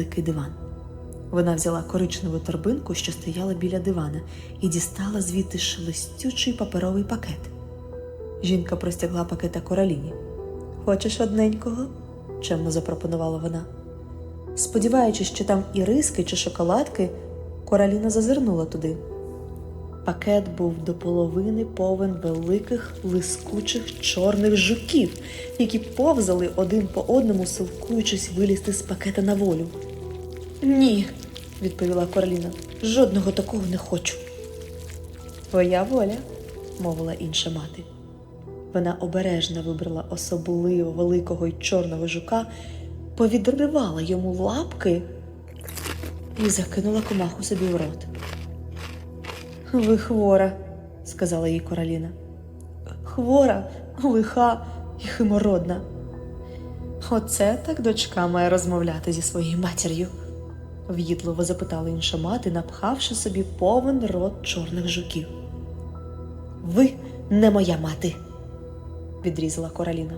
великий диван. Вона взяла коричневу торбинку, що стояла біля дивана, і дістала звідти шелестючий паперовий пакет. Жінка простягла пакета Короліні. Хочеш одненького? чемно запропонувала вона. Сподіваючись, що там і риски чи шоколадки, Короліна зазирнула туди. Пакет був до половини повен великих лискучих чорних жуків, які повзали один по одному, силкуючись вилізти з пакета на волю. Ні, відповіла Короліна, жодного такого не хочу. Твоя воля, мовила інша мати. Вона обережно вибрала особливо великого й чорного жука, повідривала йому лапки і закинула комаху собі в рот. Ви хвора, сказала їй Короліна. Хвора, лиха і химородна. Оце так дочка має розмовляти зі своєю матір'ю, в'їдливо запитала інша мати, напхавши собі повен рот чорних жуків. Ви не моя мати, відрізала Короліна.